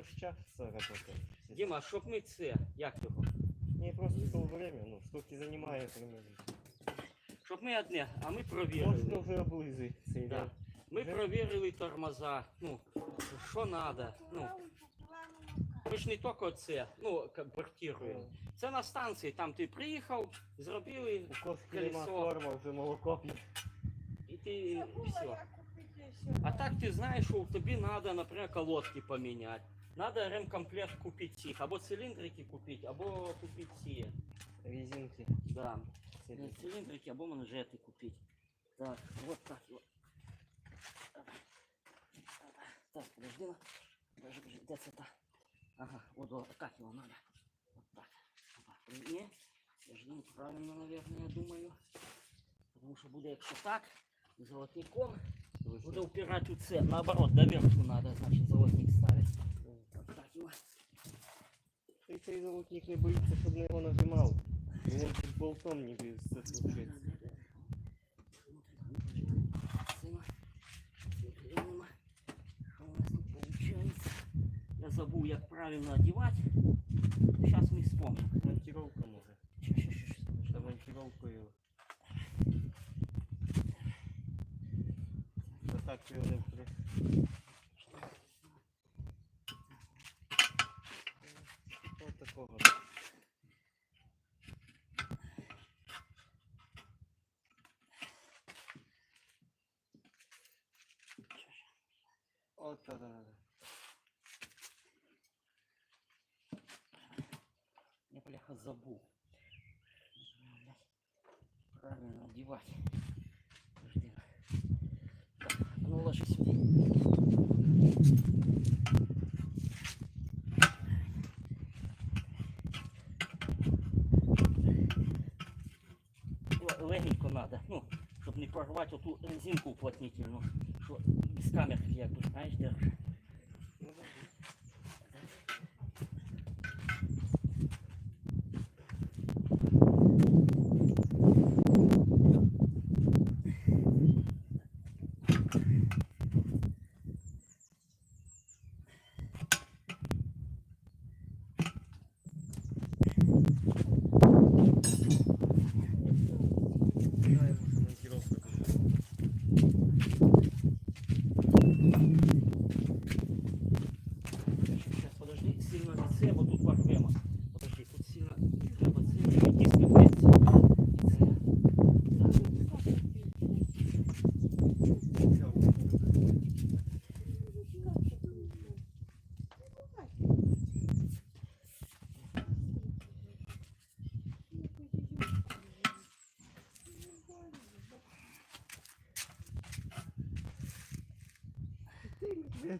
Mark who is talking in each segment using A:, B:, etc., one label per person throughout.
A: розчахся работа.
B: Діма, а щоб ми це, як його?
A: Не просто в время, ну, штуки займає примерно.
B: Щоб ми одне, а ми
A: Можна
B: провірили.
A: вже облизи цей
B: Да.
A: день.
B: Ми провірили тормоза. Ну, що треба. Ну, ми ж не тільки це, ну, квартируємо. Це на станції, там ти приїхав, зробили,
A: У кошки нема
B: Колесо.
A: корма, вже молоко п'є.
B: і ти і все. А так ти знаєш, що тобі треба, наприклад, колодки поміняти. Надо ремкомплект купити цих, або циліндрики купити, або купити ці.
A: Резинки.
B: Да.
A: ці.
B: Не циліндрики або манжети купити. Так, вот так вот. Так, подожди. на. Подожди, подожди, де це та? Ага, вот, вот так его надо. Вот так. Опа, Не, подожди, правильно, наверное, я думаю. Потому що буде, якщо так, золотником буде упирати у це. Наоборот, доверху надо, значить, золотник ставить. Вот так его.
A: І цей золотник не боїться, щоб на його нажимав. Він під болтом не без це случиться.
B: Я забыл, як правильно одевать.
A: От та да да
B: Я, бляха, забыл. Правильно одевать. Подожди. Так, а ну ложись сюда. Легенько надо, ну, щоб не порвати оту резинку уплотнительну, що без камерки, як би, знаєш, держиш.
A: Знаємо, що
B: це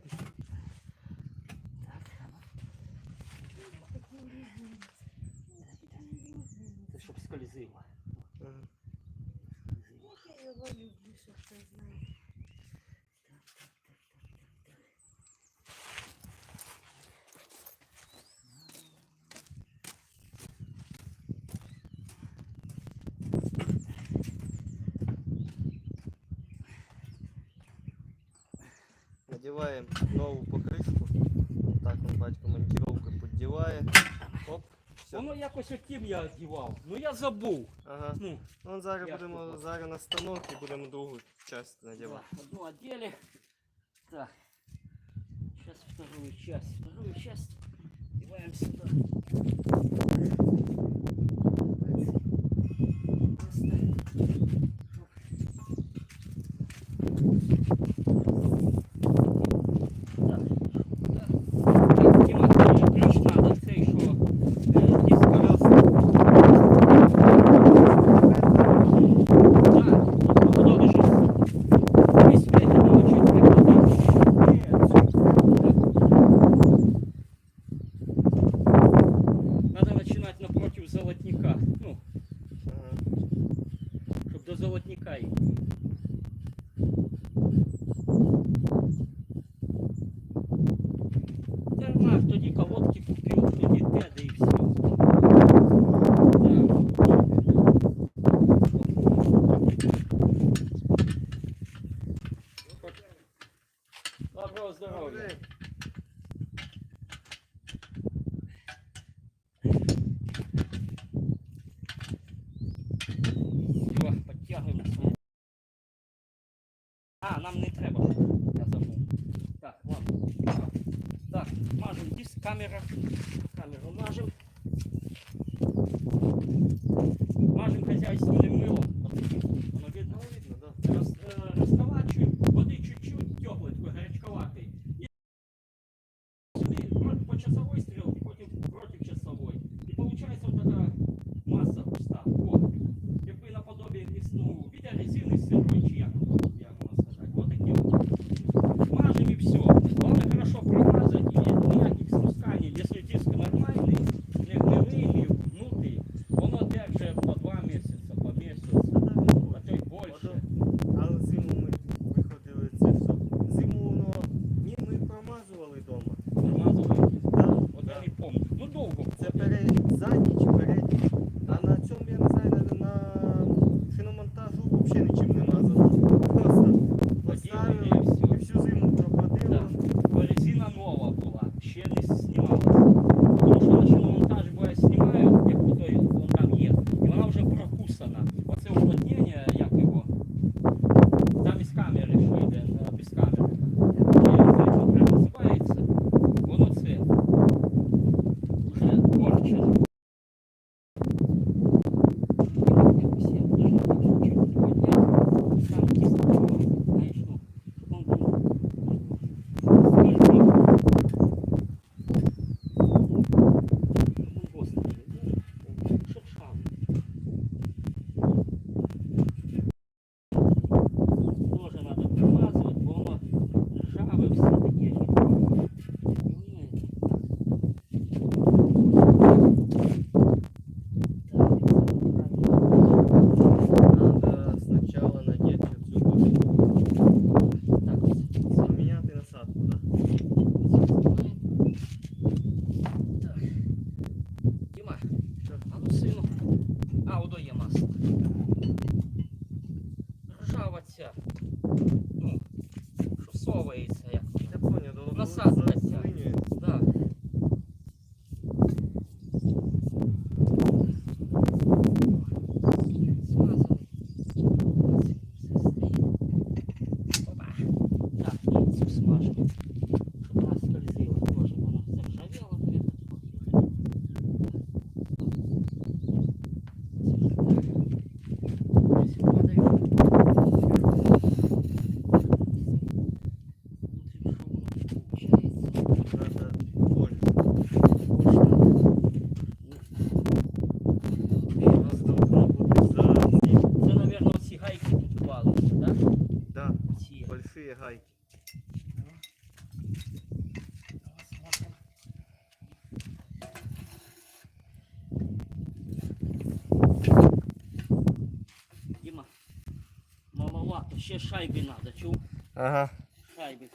B: щоб скользило.
A: Ага.
C: Я його люблю, що хто знає.
A: Надеваем новую покрышку. Вот так он батько монтировку поддевает. Оп. Все.
B: Воно якось отім я одівав. Ну я забув.
A: Ага.
B: Ну,
A: Ну, зараз
B: Як
A: будемо
B: тут?
A: зараз на станок і будемо другу часть надівати.
B: да, одну одели. Так. Сейчас вторую часть. Вторую часть одеваем сюда. Дарма, тоді колодки камера. Камеру мажем. Мажем хозяйственным мылом. Воно видно? Воно видно,
A: ну, да.
B: Роз, э, розколачуємо, води чуть-чуть тепленько, гарячковатий. І по часовой стрелке, против
A: проти часової.
B: І виходить держава ця. Ну, що совається як.
A: Ну,
B: Насадка ця.
A: Ну, ну,
B: Діма, маловато, ще шайби треба, чув?
A: Ага.
B: Шайби.